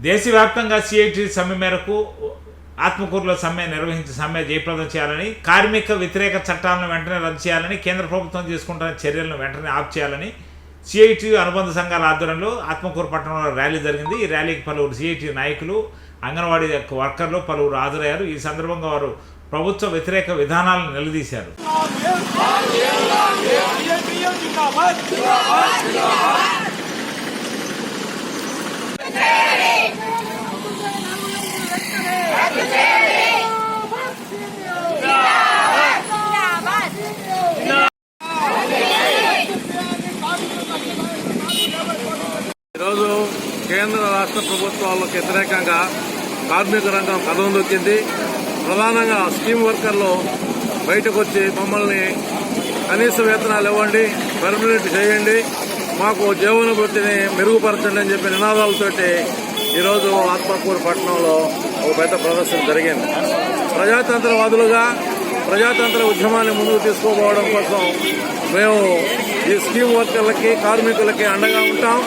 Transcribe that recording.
దేశవ్యాప్తంగా సిఐటి సమ్మె మేరకు ఆత్మకూరులో సమ్మె నిర్వహించి సమ్మె జయప్రదం చేయాలని కార్మిక వ్యతిరేక చట్టాలను వెంటనే రద్దు చేయాలని కేంద్ర ప్రభుత్వం తీసుకుంటున్న చర్యలను వెంటనే ఆఫ్ చేయాలని సిఐటి అనుబంధ సంఘాల ఆధ్వర్యంలో ఆత్మకూరు పట్టణంలో ర్యాలీ జరిగింది ఈ ర్యాలీకి పలువురు సిఐటి నాయకులు అంగన్వాడీ వర్కర్లు పలువురు హాజరయ్యారు ఈ సందర్భంగా వారు ప్రభుత్వ వ్యతిరేక విధానాలను నిలదీశారు కేంద్ర రాష్ట్ర ప్రభుత్వాలకు వ్యతిరేకంగా కార్మిక రంగం కథం దొక్కింది. ప్రధానంగా స్కీమ్ వర్కర్లు బయటకు వచ్చి మమ్మల్ని కనీస వేతనాలు ఇవ్వండి పర్మనెంట్ చేయండి మాకు జీవన వృత్తిని మెరుగుపరచండి అని చెప్పి నినాదాలతోటి ఈరోజు ఆత్మకూరు పట్టణంలో ఒక పెద్ద ప్రదర్శన జరిగింది. ప్రజాతంత్రవాదులుగా ప్రజాతంత్ర ఉద్యమాన్ని ముందుకు తీసుకోపోవడం కోసం మేము ఈ స్కీమ్ వర్కర్లకి కార్మికులకి అండగా ఉంటాం.